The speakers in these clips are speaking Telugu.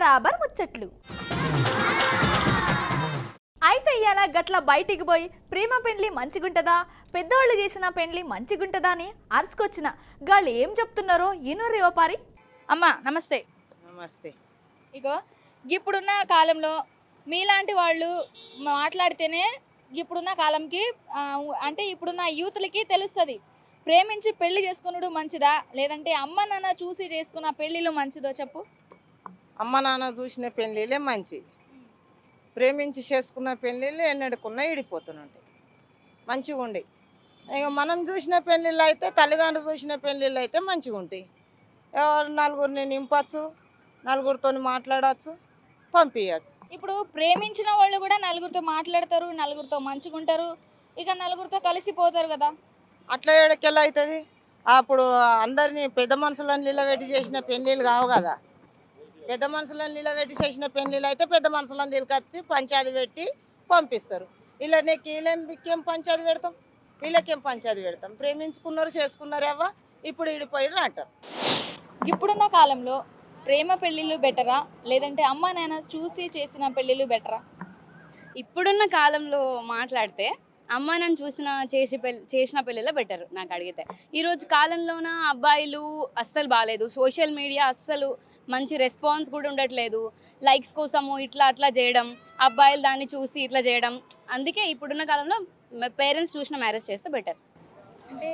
బరాబర్ ముచ్చట్లు. అయితే ఇవాళ గట్ల బయటికి పోయి ప్రేమ పెండ్లి మంచిగుంటదా? పెద్దవాళ్ళు చేసిన పెండ్లి మంచిగుంటదా అని అరుచుకొచ్చిన గాళ్ళు ఏం చెప్తున్నారో ఇనుర్రి వ్యాపారి అమ్మ నమస్తే. నమస్తే. ఇగో ఇప్పుడున్న కాలంలో మీలాంటి వాళ్ళు మాట్లాడితేనే ఇప్పుడున్న కాలంకి ఆ, అంటే ఇప్పుడున్న యూత్లకి తెలుస్తుంది. ప్రేమించి పెళ్ళి చేసుకున్నాడు మంచిదా? లేదంటే అమ్మ నాన్న చూసి చేసుకున్న పెళ్ళిళ్ళు మంచిదో చెప్పు. అమ్మ నాన్న చూసిన పెళ్ళిళ్ళే మంచి ప్రేమించి చేసుకున్న పెళ్ళిళ్ళు ఎన్నడుకున్నా ఇడిపోతుంటాయి మంచిగా ఉండి ఇక మనం చూసిన పెళ్ళిళ్ళు అయితే తల్లిదండ్రులు చూసిన పెళ్ళిళ్ళు అయితే మంచిగా ఉంటాయి. ఎవరు నలుగురిని నింపచ్చు నలుగురితో మాట్లాడచ్చు పంపించచ్చు ఇప్పుడు ప్రేమించిన వాళ్ళు కూడా నలుగురితో మాట్లాడతారు నలుగురితో మంచిగుంటారు ఇక నలుగురితో కలిసిపోతారు కదా. అట్లా ఏడకెళ్ళి అవుతుంది? అప్పుడు అందరినీ పెద్ద మనుషులను నిలబెట్టి చేసిన పెళ్ళిళ్ళు కావు కదా. పెద్ద మనుషులను నిలబెట్టి చేసిన పెళ్ళిళ్ళు అయితే పెద్ద మనుషులను తీసుకొచ్చి పంచాయతీ పెట్టి పంపిస్తారు. ఇలా నీకు వీళ్ళేం పంచాయతీ పెడతాం? వీళ్ళకేం పంచాయతీ పెడతాం? ప్రేమించుకున్నారు చేసుకున్నారు ఎవ్వ ఇప్పుడు ఇడిపోయిన అంటారు. ఇప్పుడున్న కాలంలో ప్రేమ పెళ్ళిళ్ళు బెటరా? లేదంటే అమ్మ నాన్న చూసి చేసిన పెళ్ళిళ్ళు బెటరా? ఇప్పుడున్న కాలంలో మాట్లాడితే అమ్మ నన్ను చూసిన చేసి పెళ్ళి చేసిన పెళ్ళిలో బెటర్ నాకు అడిగితే. ఈరోజు కాలంలోన అబ్బాయిలు అస్సలు బాగాలేదు. సోషల్ మీడియా అస్సలు మంచి రెస్పాన్స్ కూడా ఉండట్లేదు. లైక్స్ కోసము ఇట్లా అట్లా చేయడం అబ్బాయిలు దాన్ని చూసి ఇట్లా చేయడం. అందుకే ఇప్పుడున్న కాలంలో పేరెంట్స్ చూసిన మ్యారేజ్ చేస్తే బెటర్. అంటే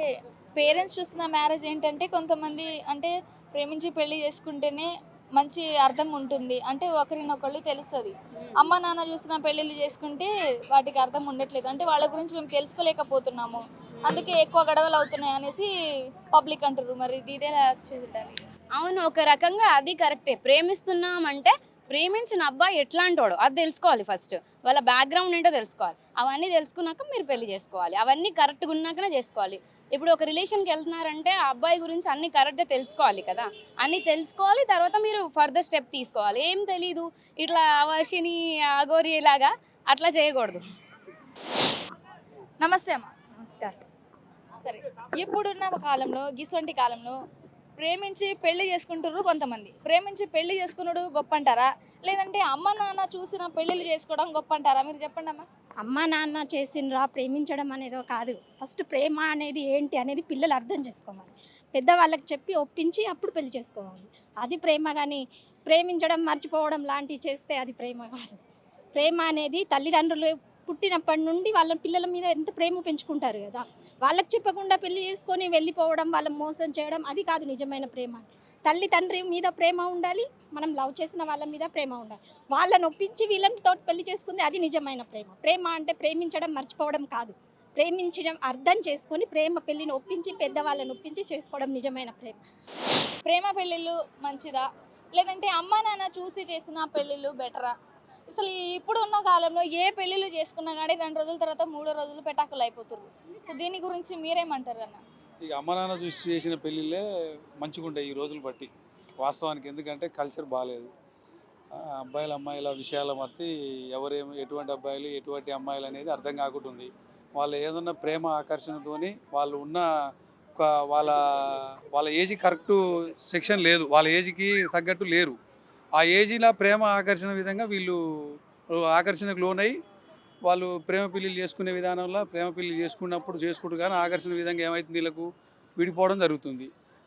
పేరెంట్స్ చూసిన మ్యారేజ్ ఏంటంటే కొంతమంది అంటే ప్రేమించి పెళ్ళి చేసుకుంటేనే మంచి అర్థం ఉంటుంది. అంటే ఒకరినొకళ్ళు తెలుస్తుంది. అమ్మ నాన్న చూసిన పెళ్ళిళ్ళు చేసుకుంటే వాటికి అర్థం ఉండట్లేదు. అంటే వాళ్ళ గురించి మేము తెలుసుకోలేకపోతున్నాము. అందుకే ఎక్కువ గొడవలు అవుతున్నాయి అనేసి పబ్లిక్ అంటారు మరి ఇది ఇదే చూడాలి అవును ఒక రకంగా అది కరెక్టే. ప్రేమిస్తున్నామంటే ప్రేమించిన అబ్బాయి ఎట్లాంటోడు అది తెలుసుకోవాలి ఫస్ట్. వాళ్ళ బ్యాక్గ్రౌండ్ ఏంటో తెలుసుకోవాలి. అవన్నీ తెలుసుకున్నాక మీరు పెళ్ళి చేసుకోవాలి. అవన్నీ కరెక్ట్గా ఉన్నాకనే చేసుకోవాలి. ఇప్పుడు ఒక రిలేషన్కి వెళ్తున్నారంటే ఆ అబ్బాయి గురించి అన్ని కరెక్ట్గా తెలుసుకోవాలి కదా. అన్ని తెలుసుకోవాలి తర్వాత మీరు ఫర్దర్ స్టెప్ తీసుకోవాలి. ఏం తెలీదు. ఇట్లా వర్షిని అగోరి లాగా అట్లా చేయకూడదు. నమస్తే అమ్మ. నమస్కారం. సరే. ఇప్పుడున్న కాలంలో గిసొంటి కాలంలో ప్రేమించి పెళ్ళి చేసుకుంటారు కొంతమంది. ప్రేమించి పెళ్ళి చేసుకున్నాడు గొప్ప అంటారా లేదంటే అమ్మ నాన్న చూసిన పెళ్ళిళ్ళు చేసుకోవడం గొప్ప అంటారా మీరు చెప్పండి అమ్మా. అమ్మ నాన్న చేసినరా ప్రేమించడం అనేదో కాదు. ఫస్ట్ ప్రేమ అనేది ఏంటి అనేది పిల్లలు అర్థం చేసుకోవాలి. పెద్దవాళ్ళకి చెప్పి ఒప్పించి అప్పుడు పెళ్ళి చేసుకోవాలి. అది ప్రేమ కానీ ప్రేమించడం మర్చిపోవడం లాంటివి చేస్తే అది ప్రేమ కాదు. ప్రేమ అనేది తల్లిదండ్రులు పుట్టినప్పటి నుండి వాళ్ళ పిల్లల మీద ఎంత ప్రేమ పెంచుకుంటారు కదా. వాళ్ళకి చెప్పకుండా పెళ్ళి చేసుకొని వెళ్ళిపోవడం వాళ్ళని మోసం చేయడం అది కాదు నిజమైన ప్రేమ. తల్లి తండ్రి మీద ప్రేమ ఉండాలి మనం లవ్ చేసిన వాళ్ళ మీద ప్రేమ ఉండాలి. వాళ్ళని ఒప్పించి వీళ్ళని తోటి పెళ్ళి చేసుకుంది అది నిజమైన ప్రేమ. ప్రేమ అంటే ప్రేమించడం మర్చిపోవడం కాదు. ప్రేమించడం అర్థం చేసుకొని ప్రేమ పెళ్ళిని ఒప్పించి పెద్దవాళ్ళని ఒప్పించి చేసుకోవడం నిజమైన ప్రేమ. ప్రేమ పెళ్ళిళ్ళు మంచిదా? లేదంటే అమ్మ నాన్న చూసి చేసిన పెళ్ళిళ్ళు బెటరా? అసలు ఇప్పుడు ఉన్న కాలంలో ఏ పెళ్ళిళ్ళు చేసుకున్నా కానీ రెండు రోజుల తర్వాత మూడో రోజులు పెటాకులు అయిపోతున్నారు సో దీని గురించి మీరేమంటారు అన్న? ఇక అమ్మ నాన్న చూసి చేసిన పెళ్ళిళ్ళే మంచిగా ఉంటాయి ఈ రోజులు బట్టి. వాస్తవానికి ఎందుకంటే కల్చర్ బాగాలేదు అబ్బాయిల అమ్మాయిల విషయాల మట్టి ఎవరేమి ఎటువంటి అబ్బాయిలు ఎటువంటి అమ్మాయిలు అనేది అర్థం కాకుండా ఉంది వాళ్ళు ఏదన్నా ప్రేమ ఆకర్షణతోని వాళ్ళు ఉన్న ఒక వాళ్ళ వాళ్ళ ఏజ్ కరెక్టు సెక్షన్ లేదు. వాళ్ళ ఏజ్కి తగ్గట్టు లేరు. ఆ ఏజీలో ప్రేమ ఆకర్షణ విధంగా వీళ్ళు ఆకర్షణకు లోనై వాళ్ళు ప్రేమ పెళ్ళిళ్ళు చేసుకునే విధానంలో ప్రేమ పెళ్ళి చేసుకున్నప్పుడు చేసుకుంటూ కానీ ఆకర్షణ విధంగా ఏమవుతుంది వీళ్ళకు? విడిపోవడం జరుగుతుంది.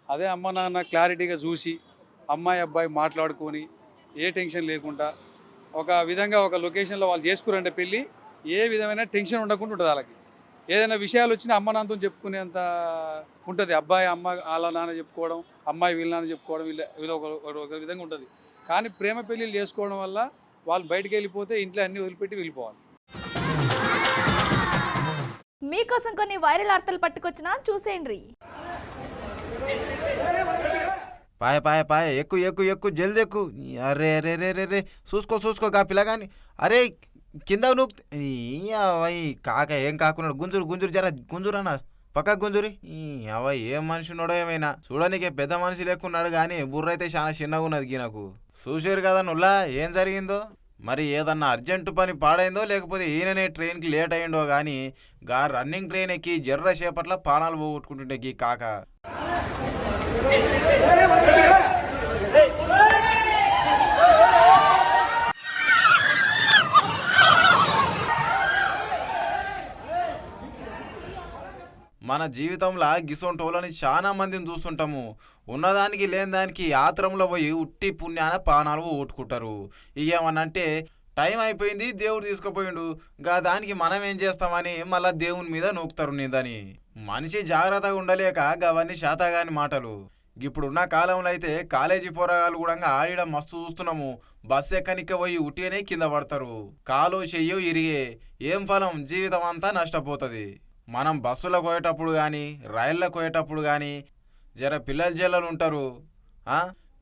అదే అమ్మ నాన్న క్లారిటీగా చూసి అమ్మాయి అబ్బాయి మాట్లాడుకొని ఏ టెన్షన్ లేకుండా ఒక విధంగా ఒక లొకేషన్లో వాళ్ళు చేసుకురంటే పెళ్ళి ఏ విధమైన టెన్షన్ ఉండకుండా ఉంటుంది వాళ్ళకి. ఏదైనా విషయాలు వచ్చినా అమ్మ నాన్నతో చెప్పుకునేంత ఉంటుంది. అబ్బాయి అమ్మ వాళ్ళ నాన్న చెప్పుకోవడం అమ్మాయి వీళ్ళ నాన్న చెప్పుకోవడం వీళ్ళ వీళ్ళ ఒక విధంగా ఉంటుంది. కానీ ప్రేమ పెళ్ళిళ్ళు చేసుకోవడం వల్ల వాళ్ళు బయటికి వెళ్ళిపోతే ఇంట్లో అన్నీ వదిలిపెట్టి వెళ్ళిపోవాలి. మీకోసం కొన్ని వైరల్ వార్తలు పట్టుకొచ్చిన చూసేయండి. పాయ పాయ పాయ ఎక్కు ఎక్కు ఎక్కు జల్ది ఎక్కు. అరే అరే రే రే రే చూసుకో చూసుకో గా పిల్లగాని. అరే కింద నువ్వు అవ్వయి కాక ఏం కాకున్నాడు? గుంజురు గుంజురు జర గుంజురన్న. పక్క గుంజురి. ఈ అవ్వ ఏం మనిషి ఉన్నాడో ఏమైనా. చూడడానికి పెద్ద మనిషి లేకున్నాడు కానీ బుర్ర అయితే చాలా చిన్నగా ఉన్నది గీనకు చూసారు కదా నుల్లా ఏం జరిగిందో? మరి ఏదన్నా అర్జెంటు పని పాడైందో లేకపోతే ఈయననే ట్రైన్కి లేట్ అయ్యిండో కానీ గా రన్నింగ్ ట్రైన్ ఎక్కి జర్ర సేపట్ల పానాలు పోగొట్టుకుంటుండే గీ కాక. మన జీవితంలో గిసొంటోళ్ళని చాలా మందిని చూస్తుంటాము. ఉన్నదానికి లేని దానికి ఆత్రంలో పోయి ఉట్టి పుణ్యాన పానాలు ఓటుకుంటారు ఇవేమనంటే టైం అయిపోయింది దేవుడు తీసుకుపోయిండు. గా దానికి మనం ఏం చేస్తామని మళ్ళా దేవుని మీద నూపుతారు నిందని. మనిషి జాగ్రత్తగా ఉండలేక గవన్నీ శాతగాని మాటలు. ఇప్పుడున్న కాలంలో అయితే కాలేజీ పోరగాళ్ళు కూడా ఆడిడం మస్తు చూస్తున్నాము. బస్సు ఎక్కనిక్క పోయి ఉట్టిగానే కింద పడతారు. కాలు చెయ్యో ఇరిగే. ఏం ఫలం? జీవితం అంతా నష్టపోతుంది. మనం బస్సులో పోయేటప్పుడు కానీ రైళ్ళలో పోయేటప్పుడు కానీ జర పిల్లల జల్లలు ఉంటారు.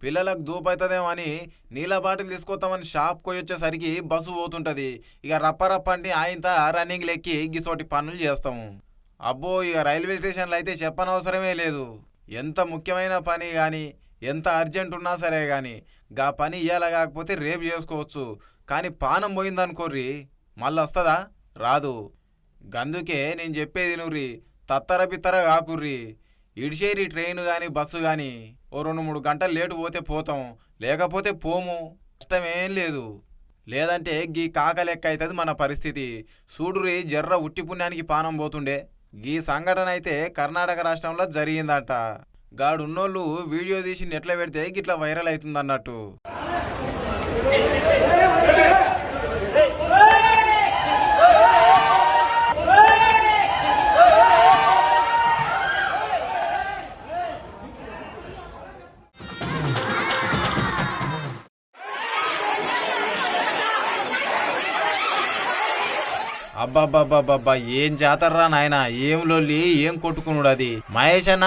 పిల్లలకు దూపవుతుందేమో అని నీళ్ళ బాటిల్ తీసుకొస్తామని షాప్ వచ్చేసరికి బస్సు పోతుంటుంది. ఇక రప్ప అంటే ఆయంత రన్నింగ్ లెక్కి గిసోటి పనులు చేస్తాము. అబ్బో ఇక రైల్వే స్టేషన్లో అయితే చెప్పనవసరమే లేదు. ఎంత ముఖ్యమైన పని కానీ ఎంత అర్జెంట్ ఉన్నా సరే కానీ గా పని ఇయ్యాల కాకపోతే రేపు చేసుకోవచ్చు. కానీ పానం పోయిందనుకోర్రి మళ్ళీ వస్తుందా రాదు. గందుకే నేను చెప్పేది నువ్వు తత్తర పిత్తర కాకుర్రి. ఇడిచేరి ట్రైన్ కానీ బస్సు కానీ ఓ రెండు మూడు గంటలు లేటు పోతే పోతాం లేకపోతే పోము. కష్టమేం లేదు. లేదంటే గీ కాక లెక్క అవుతుంది మన పరిస్థితి. సూడురి జర్ర ఉట్టి పుణ్యానికి పానం పోతుండే. గీ సంఘటన అయితే కర్ణాటక రాష్ట్రంలో జరిగిందట. గాడున్నోళ్ళు వీడియో తీసి నెట్లో పెడితే గిట్లా వైరల్ అవుతుంది అన్నట్టు అబ్బాబ్బాబ్బాబ్బా ఏం జాతర్రా నాయన? ఏం లొల్లి? ఏం కొట్టుకున్నాడు అది? మహేష్ అన్న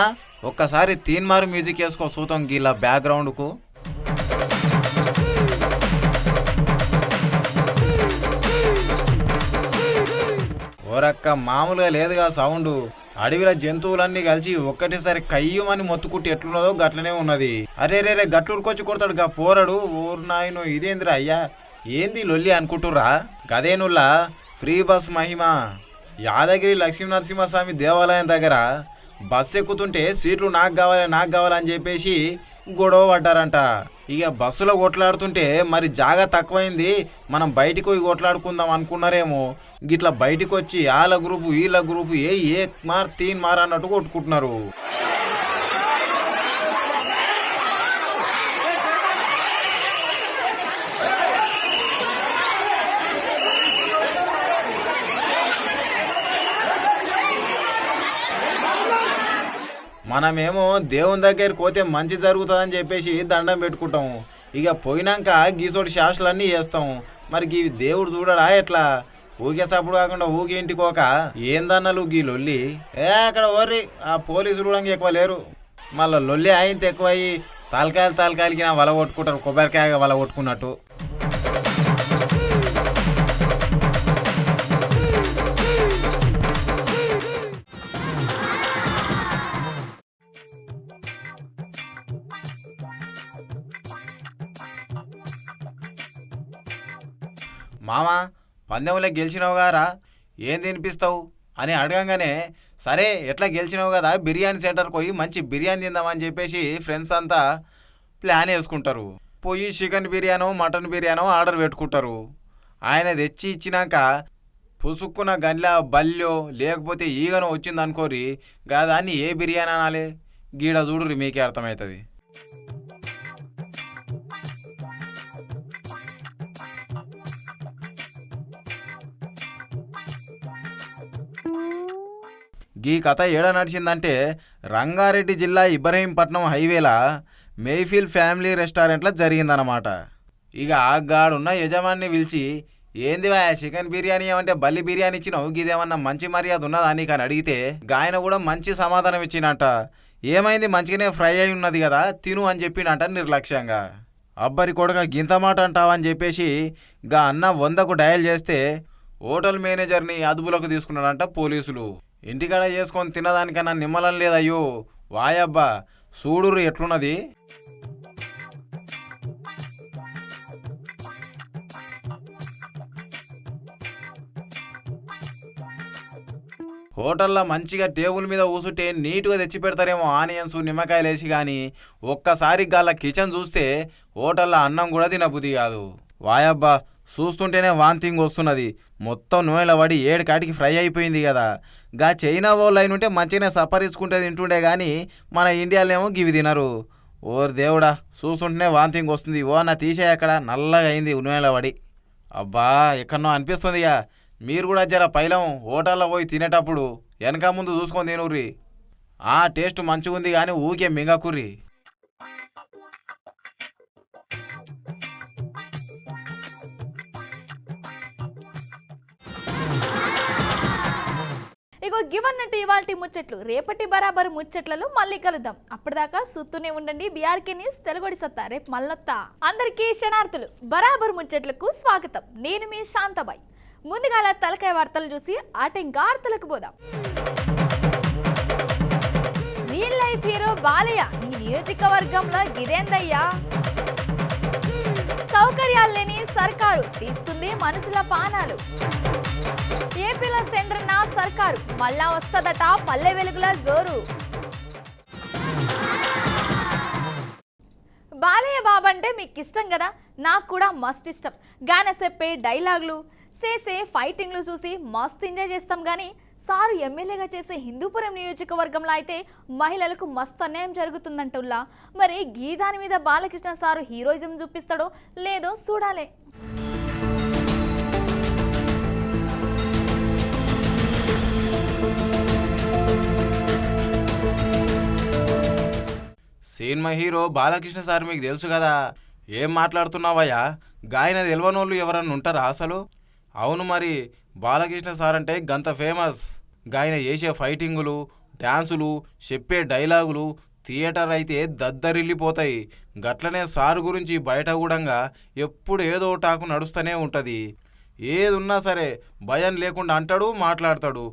ఒక్కసారి తీన్మారు మ్యూజిక్ వేసుకో సూతం గీలా బ్యాక్గ్రౌండ్కు. ఓరక్క మామూలుగా లేదుగా సౌండ్. అడవిలో జంతువులన్నీ కలిసి ఒక్కటేసారి కయ్యమని మొత్తుకుంటే ఎట్లున్నదో గట్లనే ఉన్నది. అరే రే రే గట్లుకొచ్చి కొడతాడు గా పోరాడు. ఓరు నాయను ఇదేందిరా అయ్యా? ఏంది లొల్లి అనుకుంటుర్రా? గదేనుల్లా ఫ్రీ బస్ మహిమ. యాదగిరి లక్ష్మీనరసింహస్వామి దేవాలయం దగ్గర బస్సు ఎక్కుతుంటే సీట్లు నాకు కావాలి నాకు కావాలని చెప్పేసి గొడవ పడ్డారంట. ఇక బస్సులో కొట్లాడుతుంటే మరి జాగా తక్కువైంది మనం బయటికి పోయి కొట్లాడుకుందాం అనుకున్నారేమో. గిట్లా బయటికి వచ్చి వాళ్ళ గ్రూపు వీళ్ళ గ్రూపు ఏ ఏ మార్ తీన్ మార్ అన్నట్టు కొట్టుకుంటున్నారు. మనమేమో దేవుని దగ్గరికి పోతే మంచి జరుగుతుందని చెప్పేసి దండం పెట్టుకుంటాము ఇక పోయినాక గీసోటి శాస్త్రాలన్నీ వేస్తాము మరి గీ దేవుడు చూడడా ఎట్లా? ఊగేసప్పుడు కాకుండా ఊకే ఇంటికోక ఏందన్నలు గీ లొల్లి? ఏ అక్కడ ఓర్రి ఆ పోలీసులు కూడా ఎక్కువ లేరు. మళ్ళీ లొల్లి ఆయంత ఎక్కువయ్యి తలకాయలు తలకాయలకి నా వల కొట్టుకుంటారు కొబ్బరికాయ వల కొట్టుకున్నట్టు. మామా పందెంలో గెలిచినావు గారా? ఏం తినిపిస్తావు? అని అడగంగానే సరే ఎట్లా గెలిచినావు కదా బిర్యానీ సెంటర్కి పోయి మంచి బిర్యానీ తిందామని చెప్పేసి ఫ్రెండ్స్ అంతా ప్లాన్ వేసుకుంటారు. పోయి చికెన్ బిర్యానో మటన్ బిర్యానో ఆర్డర్ పెట్టుకుంటారు. ఆయన తెచ్చి ఇచ్చినాక పుసుక్కున గన్లా బల్యో లేకపోతే ఈగనో వచ్చిందనుకోరి అనుకోరి దాన్ని ఏ బిర్యానీ అనాలి? గీడ చూడురు మీకే అర్థమవుతుంది గీ కథ ఏడ నడిచిందంటే రంగారెడ్డి జిల్లా ఇబ్రహీంపట్నం హైవేలా మేఫిల్ ఫ్యామిలీ రెస్టారెంట్లో జరిగిందనమాట ఇక ఆగాడున్న యజమాని పిలిచి ఏందివా చికెన్ బిర్యానీ ఏమంటే బల్లి బిర్యానీ ఇచ్చినావు? గీదేమన్నా మంచి మర్యాద ఉన్నదా నీకు? అని అడిగితే గాయన కూడా మంచి సమాధానం ఇచ్చినట్ట ఏమైంది? మంచిగానే ఫ్రై అయి ఉన్నది కదా తిను అని చెప్పినంట నిర్లక్ష్యంగా. అబ్బరి కొడక గింత మాట అంటావని చెప్పేసి గా అన్న వందకు డయల్ చేస్తే హోటల్ మేనేజర్ని అదుపులోకి తీసుకున్నాడంట పోలీసులు. ఇంటికాడ చేసుకొని తినదానికన్నా నిమ్మలం లేదయ్యో. వాయబ్బా చూడురు ఎట్లున్నది? హోటల్లో మంచిగా టేబుల్ మీద కూసుంటే నీట్గా తెచ్చి పెడతారేమో ఆనియన్స్ నిమ్మకాయలు వేసి కానీ ఒక్కసారి గాల కిచెన్ చూస్తే హోటల్లో అన్నం కూడా తినబుద్ధి కాదు. వాయబ్బా చూస్తుంటేనే వాంతింగ్ వస్తున్నది. మొత్తం నూనెల పడి ఏడు కాటికి ఫ్రై అయిపోయింది కదా. గా చైనా వాళ్ళు అయిన ఉంటే మంచిగానే సపరించుకుంటే తింటుండే కానీ మన ఇండియాలోనేమో గివి తినరు. ఓర్ దేవుడా చూస్తుంటేనే వాంతింగ్ వస్తుంది. ఓ నా తీసే అక్కడ. నల్లగా అయింది నూనెల పడి అబ్బా ఎక్కడనో అనిపిస్తుంది ఇక మీరు కూడా జర పైలం హోటల్లో పోయి తినేటప్పుడు వెనక ముందు చూసుకొని తినుర్రి. ఆ టేస్ట్ మంచిగుంది కానీ ఊకే మింగకుర్రి. ఇగో గివన్నట్టు ఇవాల్టి ముచ్చట్లు. రేపటి బరాబర్ ముచ్చట్లలో మళ్ళీ కలుద్దాం. అప్పటిదాకా సుత్తూనే ఉండండి. బీఆర్కే న్యూస్ తెలుగుడి సత్తా. రేపు మల్లత్తా అందరికీ క్షణార్థులు బరాబర్ ముచ్చట్లకు స్వాగతం. నేను మీ శాంతబాయ్. ముందుగాల తలకాయ వార్తలు చూసి ఆటంకార్తలకు పోదాం. రియల్ లైఫ్ హీరో బాలయ్య ఈ నియోజకవర్గంలో గిదేందయ్యా? సౌకర్యాలు లేని సర్కారు తీస్తుంది మనుషుల పానాలు. ఏపీల చంద్రన్న సర్కారు మళ్ళా వస్తదట పల్లె వెలుగుల జోరు. బాలయ్య బాబు అంటే మీకు ఇష్టం కదా? నాకు కూడా మస్తు ఇష్టం గాన చెప్పే డైలాగులు చేసే ఫైటింగ్లు చూసి మస్తు ఎంజాయ్ చేస్తాం కానీ సారు ఎమ్మెల్యేగా చేసే హిందూపురం నియోజకవర్గంలో అయితే మహిళలకు మస్తు అన్యాయం జరుగుతుందంటుల్లా. మరి గీ దాని మీద బాలకృష్ణ సారు హీరోయిజం చూపిస్తాడో లేదో చూడాలి. సినిమా హీరో బాలకృష్ణ సార్ మీకు తెలుసు కదా. ఏం మాట్లాడుతున్నావయ్యా? గాయన తెలియనోళ్ళు ఎవరన్నా ఉంటారా అసలు? అవును మరి బాలకృష్ణ సార్ అంటే గంత ఫేమస్. గాయన చేసే ఫైటింగులు డ్యాన్సులు చెప్పే డైలాగులు థియేటర్ అయితే దద్దరిల్లిపోతాయి. గట్లనే సార్ గురించి బయట కూడంగా ఎప్పుడు ఏదో టాకు నడుస్తూనే ఉంటుంది. ఏదున్నా సరే భయం లేకుండా అంటాడు మాట్లాడతాడు.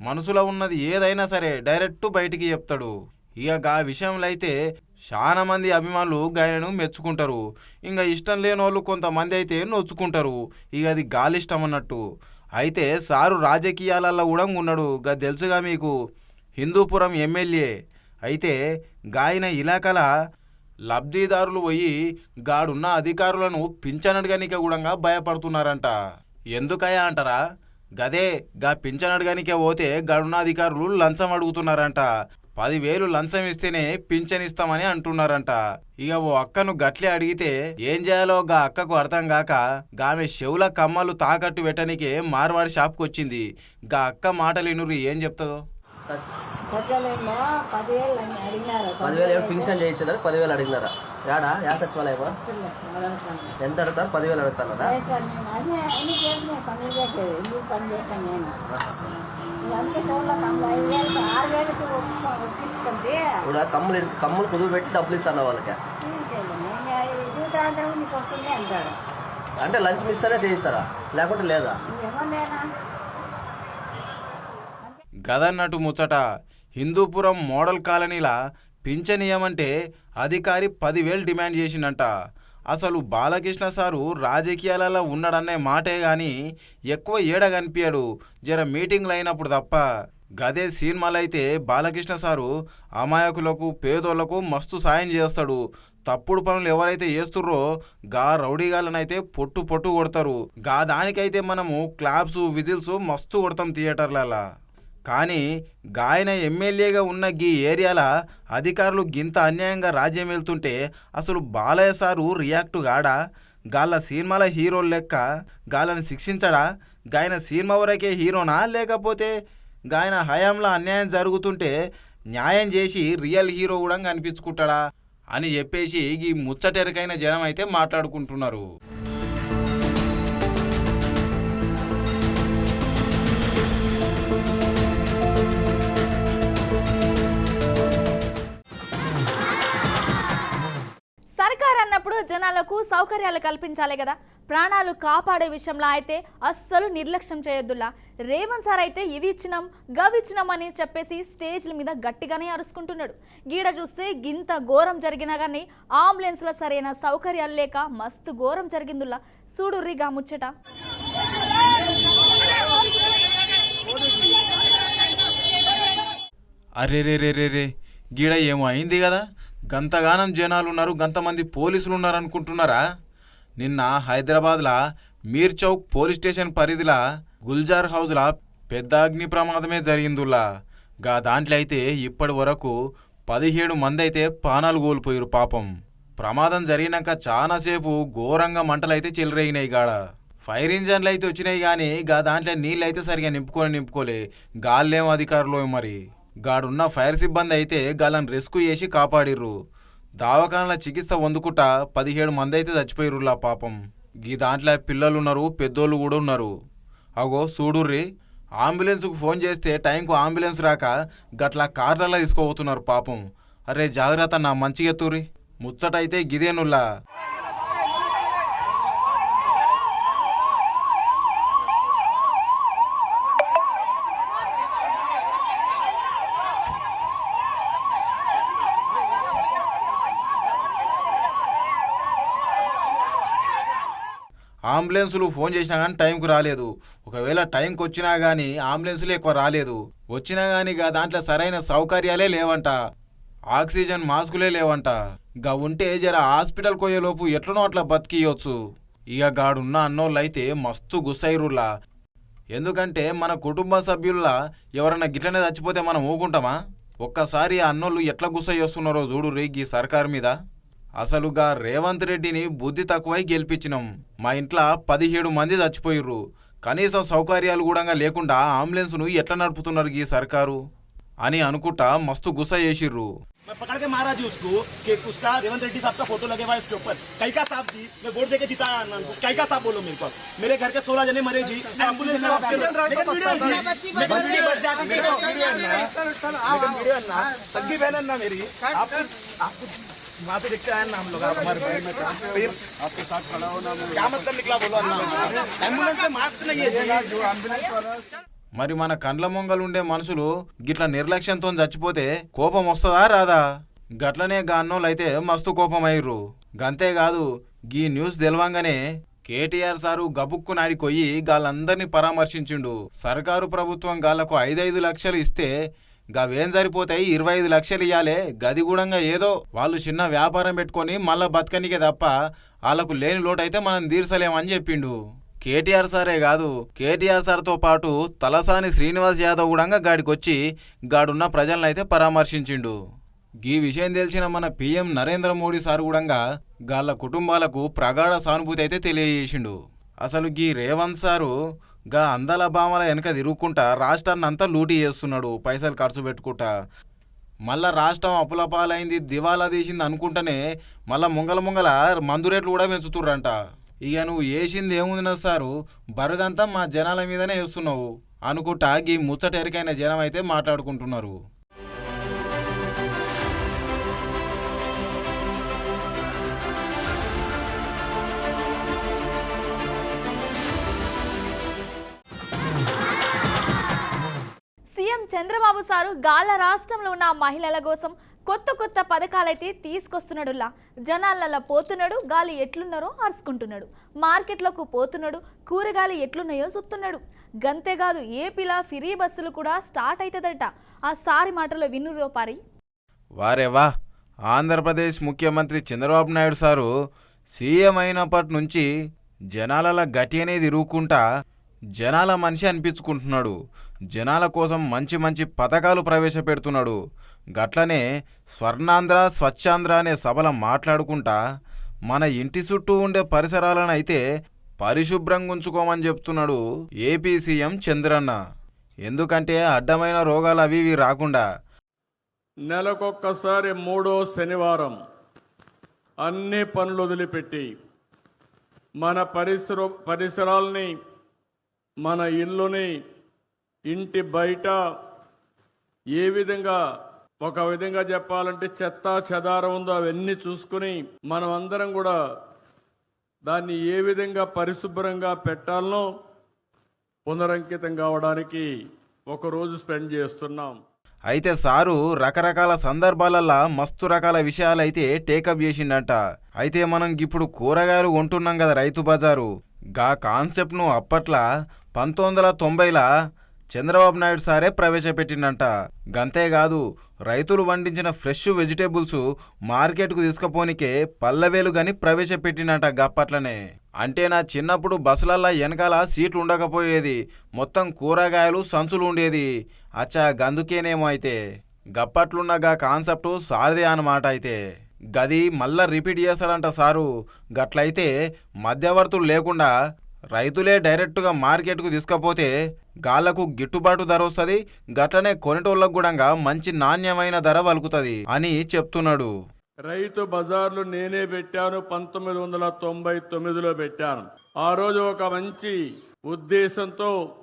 మనసులో ఉన్నది ఏదైనా సరే డైరెక్ట్ బయటికి చెప్తాడు. ఇక గా విషయంలో అయితే చాలా మంది అభిమానులు గాయనను మెచ్చుకుంటారు. ఇంకా ఇష్టం లేని వాళ్ళు కొంతమంది అయితే నొచ్చుకుంటారు. ఇక అది గాలిష్టం అన్నట్టు. అయితే సారు రాజకీయాలలో కూడా ఉన్నాడు గా తెలుసుగా మీకు. హిందూపురం ఎమ్మెల్యే. అయితే గాయన ఇలాకల లబ్ధిదారులు పోయి గాడున్న అధికారులను పింఛనడగనిక కూడా భయపడుతున్నారంట. ఎందుకయ్యా అంటారా? గదే గా పింఛనడుగనికే పోతే గాడున్న అధికారులు లంచం అడుగుతున్నారంట. పదివేలు లంచం ఇస్తేనే పింఛన్ ఇస్తామని అంటున్నారంట. ఇక ఓ అక్కను గట్లే అడిగితే ఏం చేయాలో గా అక్కకు అర్థం కాక గామె చెవుల కమ్మలు తాకట్టు పెట్టనికే మార్వాడి షాప్కి వచ్చింది గా అక్క మాటలు ఇనురు ఏం చెప్తుందో? పదివేలు ఫింక్షన్ చేయించారు పదివేలు అడిగినారా? యాడా యా సచివాలయం ఎంత అడుగుతారు? పదివేలు ఒప్పిస్తుంటే ఇప్పుడు కమ్ములు కమ్ములు కుదువు పెట్టి డబ్బులు ఇస్తాను వాళ్ళకి. అంటే లంచ్ ఇస్తారా చేయిస్తారా? లేకుంటే లేదా? గదన్నట్టు ముచ్చట. హిందూపురం మోడల్ కాలనీల పింఛనియమంటే అధికారి పదివేలు డిమాండ్ చేసిండంట. అసలు బాలకృష్ణ సారు రాజకీయాలలో ఉన్నాడనే మాటే గాని ఎక్కువ ఏడ కనిపించాడు జర మీటింగ్లు అయినప్పుడు తప్ప. గదే సినిమాలైతే బాలకృష్ణ సారు అమాయకులకు పేదోళ్ళకు మస్తు సాయం చేస్తాడు. తప్పుడు పనులు ఎవరైతే చేస్తుర్రో గా రౌడీగాలనైతే పొట్టు పొట్టు కొడతారు. గా దానికైతే మనము క్లాప్స్ విజిల్స్ మస్తు కొడతాం థియేటర్లలో. కానీ గాయన ఎమ్మెల్యేగా ఉన్న గీ ఏరియాల అధికారులు గింత అన్యాయంగా రాజ్యం వెళ్తుంటే అసలు బాలయ్య సారు రియాక్ట్ గాడా గాళ్ళ సినిమాల హీరోలు లెక్క గాళ్ళని శిక్షించడా? గాయన సినిమా వరకే హీరోనా? లేకపోతే గాయన హయాంలో అన్యాయం జరుగుతుంటే న్యాయం చేసి రియల్ హీరో కూడా కనిపించుకుంటాడా? అని చెప్పేసి ఈ ముచ్చటెరకైన జనం అయితే మాట్లాడుకుంటున్నారు. ప్రజలకు సౌకర్యాలు కల్పించాలి కదా. ప్రాణాలు కాపాడే విషయంలో అయితే అస్సలు నిర్లక్ష్యం చేయొద్దులా. రేవంత్ సార్ అయితే ఇవి ఇచ్చినాం గవి ఇచ్చినాం అని చెప్పేసి స్టేజ్ల మీద గట్టిగానే అరుసుకుంటున్నాడు గీడ చూస్తే గింత ఘోరం జరిగినా కానీ అంబులెన్స్లో సరైన సౌకర్యాలు లేక మస్తు ఘోరం జరిగిందిలా. సూడుర్రిగా ముచ్చట. అరే రే రే రే గీడ ఏమో అయింది కదా. గంతగానం జనాలు ఉన్నారు గంతమంది పోలీసులు ఉన్నారు అనుకుంటున్నారా? నిన్న హైదరాబాద్లో మీర్ చౌక్ పోలీస్ స్టేషన్ పరిధిలా గుల్జార్ హౌజ్లా పెద్ద అగ్ని ప్రమాదమే జరిగిందులా గా దాంట్లో అయితే ఇప్పటి వరకు పదిహేడు మంది అయితే ప్రాణాలు కోల్పోయారు పాపం. ప్రమాదం జరిగినాక చాలాసేపు ఘోరంగా మంటలైతే చెలరేగినాయి గాడ. ఫైర్ ఇంజన్లు అయితే వచ్చినాయి కానీ గా దాంట్లో నీళ్ళు అయితే సరిగా నింపుకొని నింపుకోలే. గాళ్ళేం అధికారులు మరి? గాడున్న ఫైర్ సిబ్బంది అయితే గాలను రెస్క్యూ చేసి కాపాడిర్రు. దావకాన్ల చికిత్స పొందుకుంటా పదిహేడు మంది అయితే చచ్చిపోయిర్రులా పాపం. గీ దాంట్లో పిల్లలు ఉన్నారు పెద్దోళ్ళు కూడా ఉన్నారు. అగో చూడుర్రి అంబులెన్స్కు ఫోన్ చేస్తే టైంకు అంబులెన్స్ రాక గట్లా కార్లలో తీసుకుపోతున్నారు పాపం. అరే జాగ్రత్త నా మంచిగా ఎత్తురి ముచ్చటైతే గిదేనుల్లా. అంబులెన్సులు ఫోన్ చేసినా కానీ టైంకు రాలేదు. ఒకవేళ టైంకి వచ్చినా కానీ అంబులెన్సులు ఎక్కువ రాలేదు. వచ్చినా కానీ దాంట్లో సరైన సౌకర్యాలే లేవంట. ఆక్సిజన్ మాస్కులే లేవంట. గా ఉంటే జర హాస్పిటల్ పోయేలోపు ఎట్లనో అట్లా బతికియొచ్చు. ఇక గాడున్న అన్నోళ్ళైతే మస్తు గుస్సైరులా ఎందుకంటే మన కుటుంబ సభ్యుల్లా ఎవరన్నా గిట్లనే చచ్చిపోతే మనం ఊకుంటామా? ఒక్కసారి ఆ అన్నోళ్ళు ఎట్లా గుస్స వస్తున్నారో చూడు రేగి సర్కారు మీద. అసలుగా రేవంత్ రెడ్డిని బుద్ధి తక్కువై గెలిపించినాం మా ఇంట్లో పదిహేడు మంది చచ్చిపోయిర్రు కనీసం సౌకర్యాలు కూడా లేకుండా అంబులెన్స్ను ఎట్లా నడుపుతున్నారు ఈ సర్కారు అని అనుకుంటా మస్తు గుస్స చేసిర్రు मैं पकड़ के मारा जी उसको कि उसका रेवंत रेड्डी साहब का फोटो लगे हुआ है इसके ऊपर कैका साहब जी मैं वोट देके जिताया अन्ना को कैका साहब बोलो मेरे को मेरे घर के सोलह जने मरे जी एम्बुलेंस में ऑक्सीजन लेकिन वीडियो है जी। लेकिन वीडियो बच जाती मेरे को वीडियो है ना लेकिन वीडियो है ना सगी बहन है ना मेरी आपको आपको वहाँ पे देखते आए ना हम लोग आप हमारे बहन में था फिर आपके साथ खड़ा होना क्या मतलब निकला बोलो अन्ना एम्बुलेंस में मास्क नहीं है जी जो एम्बुलेंस वाला మరి మన కండ్ల ముంగలుండే మనుషులు గిట్ల నిర్లక్ష్యంతో చచ్చిపోతే కోపం వస్తుందా రాదా గట్లనే గాన్నోళ్ళైతే మస్తు కోపం అయ్యిర్రు గంతేకాదు గీ న్యూస్ తెలవంగానే కేటీఆర్ సారు గబుక్కు నాడికొయ్యి గాళ్ళందరినీ పరామర్శించిండు సర్కారు ప్రభుత్వం గాళ్లకు ఐదైదు లక్షలు ఇస్తే గవేం సరిపోతాయి? ఇరవై ఐదు లక్షలు ఇయ్యాలే. గది గూడంగా ఏదో వాళ్ళు చిన్న వ్యాపారం పెట్టుకొని మళ్ళా బతకనికే తప్ప వాళ్ళకు లేని లోటైతే మనం తీర్చలేమని చెప్పిండు. కేటీఆర్ సారే కాదు. కేటీఆర్ సార్తో పాటు తలసాని శ్రీనివాస్ యాదవ్ కూడా గాడికొచ్చి గాడున్న ప్రజలను అయితే పరామర్శించిండు. ఈ విషయం తెలిసిన మన పీఎం నరేంద్ర మోడీ సార్ కూడా గాళ్ళ కుటుంబాలకు ప్రగాఢ సానుభూతి అయితే తెలియజేసిండు. అసలు గీ రేవంత్ సారు గా అందల భామల వెనక తిరుగుకుంటా రాష్ట్రాన్ని అంతా లూటీ చేస్తున్నాడు పైసలు ఖర్చు పెట్టుకుంటా. మళ్ళా రాష్ట్రం అప్పుల పాలైంది దివాలా తీసింది అనుకుంటేనే మళ్ళా ముంగల ముంగల మందు రేట్లు కూడా పెంచుతుర్రంట. ఇక నువ్వు వేసింది ఏముంది సారు? బరుగంతా మా జనాల మీదనే వేస్తున్నావు అనుకుంటా గీ ముచ్చట ఎరికైన జనం అయితే మాట్లాడుకుంటున్నారు. సీఎం చంద్రబాబు సారు గాల రాష్ట్రంలో ఉన్న మహిళల కోసం కొత్త కొత్త పథకాలైతే తీసుకొస్తున్నాడులా. జనాలల్ల పోతున్నాడు గాలి ఎట్లున్నారో అరుచుకుంటున్నాడు. మార్కెట్లకు పోతున్నాడు కూరగాయలు ఎట్లున్నాయో చూస్తున్నాడు. గంతేకాదు ఏపీలా ఫ్రీ బస్సులు కూడా స్టార్ట్ అవుతుందట ఆ సారి మాటలో విన్నురో పారి వారే వా ఆంధ్రప్రదేశ్ ముఖ్యమంత్రి చంద్రబాబు నాయుడు సారు సీఎం అయినప్పటి నుంచి జనాల గతి అనేది ఇరుక్కుంటా జనాల మనిషి అనిపించుకుంటున్నాడు. జనాల కోసం మంచి మంచి పథకాలు ప్రవేశపెడుతున్నాడు. గట్లనే స్వర్ణాంధ్ర స్వచ్ఛాంధ్ర అనే సభల మాట్లాడుకుంటా మన ఇంటి చుట్టూ ఉండే పరిసరాలను అయితే పరిశుభ్రంగా ఉంచుకోమని చెప్తున్నాడు ఏపీ సీఎం చంద్రన్న. ఎందుకంటే అడ్డమైన రోగాలు అవి ఇవి రాకుండా. నెలకొక్కసారి మూడో శనివారం అన్ని పనులు వదిలిపెట్టి మన పరిసర పరిసరాల్ని మన ఇల్లుని ఇంటి బయట ఏ విధంగా ఒక విధంగా చెప్పాలంటే చెత్త చెదారం ఉందో అవన్నీ చూసుకుని మనం అందరం కూడా దాన్ని ఏ విధంగా పరిశుభ్రంగా పెట్టాలనో పునరంకితం కావడానికి ఒక రోజు స్పెండ్ చేస్తున్నాం. అయితే సారు రకరకాల సందర్భాలల్లా మస్తు రకాల విషయాలైతే టేకప్ చేసిండట. అయితే మనం ఇప్పుడు కూరగాయలు కొంటున్నాం కదా రైతు బజారు. గా కాన్సెప్ట్ను అప్పట్లా పంతొమ్మిది వందల తొంభైలా చంద్రబాబు నాయుడు సారే ప్రవేశపెట్టిండంట. గంతేకాదు రైతులు వండించిన ఫ్రెష్ వెజిటేబుల్స్ మార్కెట్కు తీసుకుపోనికే పల్లవేలు గని ప్రవేశపెట్టిండంట గప్పట్లనే. అంటే నా చిన్నప్పుడు బస్సులల్లా వెనకాల సీట్లు ఉండకపోయేది మొత్తం కూరగాయలు సంచులు ఉండేది అచ్చా గందుకేనేమో అయితే. గప్పట్లున్నగా కాన్సెప్ట్ సారదే అన్నమాట అయితే. గది మళ్ళా రిపీట్ చేస్తాడంట సారు. గట్లయితే మధ్యవర్తులు లేకుండా రైతులే డైరెక్టుగా మార్కెట్కు తీసుకపోతే గాళ్ళకు గిట్టుబాటు ధర వస్తుంది గట్లనే కొనేటోళ్ళకు కూడా మంచి నాణ్యమైన ధర వలుకుతుంది అని చెప్తున్నాడు. రైతు బజార్లు నేనే పెట్టాను పంతొమ్మిది వందల తొంభై తొమ్మిదిలో పెట్టాను. ఆ రోజు ఒక మంచి ఉద్దేశంతో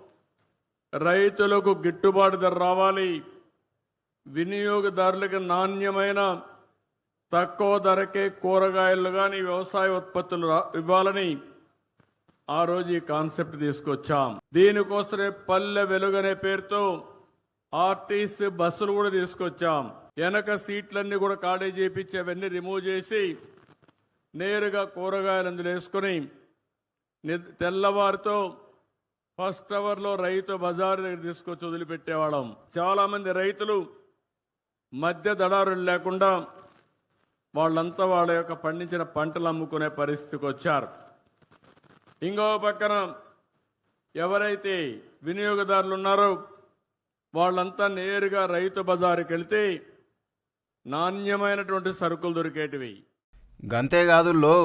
రైతులకు గిట్టుబాటు ధర రావాలి వినియోగదారులకు నాణ్యమైన తక్కువ ధరకే కూరగాయలు కానీ వ్యవసాయ ఉత్పత్తులు రా- ఇవ్వాలని ఆ రోజు ఈ కాన్సెప్ట్ తీసుకొచ్చాం. దీనికోసమే పల్లె వెలుగనే పేరుతో ఆర్టీసీ బస్సులు కూడా తీసుకొచ్చాం. వెనక సీట్లన్నీ కూడా ఖాళీ చేపించి అవన్నీ రిమూవ్ చేసి నేరుగా కూరగాయలు అందులో వేసుకొని తెల్లవారితో ఫస్ట్ అవర్లో రైతు బజారు దగ్గర తీసుకొచ్చి వదిలిపెట్టేవాళ్ళం. చాలా మంది రైతులు మధ్య దళారులు లేకుండా వాళ్ళంతా వాళ్ళ యొక్క పండించిన పంటలు అమ్ముకునే పరిస్థితికి వచ్చారు. ఇంకో పక్కన ఎవరైతే వినియోగదారులు ఉన్నారో వాళ్ళంతా నేరుగా రైతు బజారుకి వెళ్తే నాణ్యమైనటువంటి సరుకులు దొరికేటివి. గంతేకాదుల్లో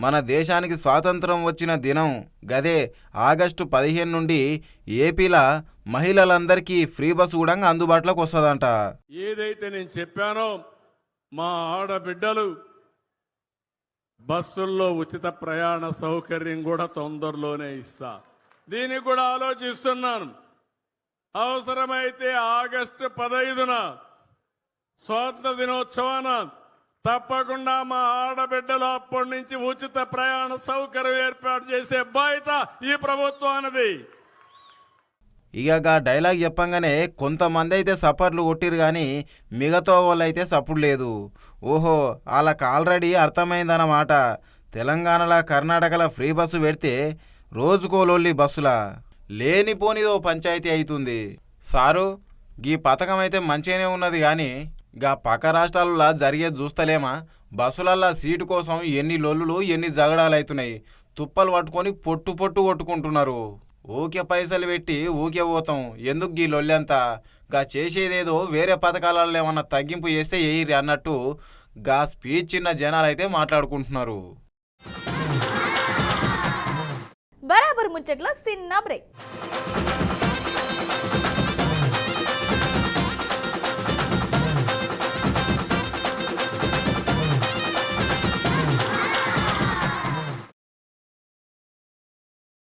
మన దేశానికి స్వాతంత్రం వచ్చిన దినం గదే ఆగస్టు పదిహేను నుండి ఏపీల మహిళలందరికీ ఫ్రీ బస్సు కూడా అందుబాటులోకి వస్తుందంట. ఏదైతే నేను చెప్పానో మా ఆడబిడ్డలు బస్సుల్లో ఉచిత ప్రయాణ సౌకర్యం కూడా తొందరలోనే ఇస్తా. దీనికి కూడా ఆలోచిస్తున్నాను. అవసరమైతే ఆగస్టు పదైదున స్వాతంత్ర దినోత్సవాన తప్పకుండా మా ఆడబిడ్డలు అప్పటి నుంచి ఉచిత ప్రయాణ సౌకర్యం ఏర్పాటు చేసే బాధ్యత ఈ ప్రభుత్వానిది. ఇక డైలాగ్ చెప్పంగానే కొంతమంది అయితే సపర్లు కొట్టిరు కానీ మిగతా వాళ్ళు అయితే సప్పుడు లేదు. ఓహో వాళ్ళకి ఆల్రెడీ అర్థమైందన్నమాట. తెలంగాణలో కర్ణాటకలో ఫ్రీ బస్సు పెడితే రోజుకోలోళ్ళి బస్సులా. లేనిపోనిదో పంచాయతీ అవుతుంది సారు గీ పథకం అయితే మంచిగానే ఉన్నది కానీ గా పక్క రాష్ట్రాలలో జరిగేది చూస్తలేమా? బస్సులల్లా సీటు కోసం ఎన్ని లొల్లులు ఎన్ని జగడాలు అవుతున్నాయి తుప్పలు పట్టుకొని పొట్టు పొట్టు కొట్టుకుంటున్నారు. ఊకే పైసలు పెట్టి ఊకే పోతాం. ఎందుకు గీ లొల్లంతా? గా చేసేదేదో వేరే పథకాలలో ఏమన్నా తగ్గింపు చేస్తే ఏయిరి అన్నట్టు గా స్పీచ్ చిన్న జనాలైతే మాట్లాడుకుంటున్నారు. బరాబర్ ముచ్చట్లో చిన్న బ్రేక్.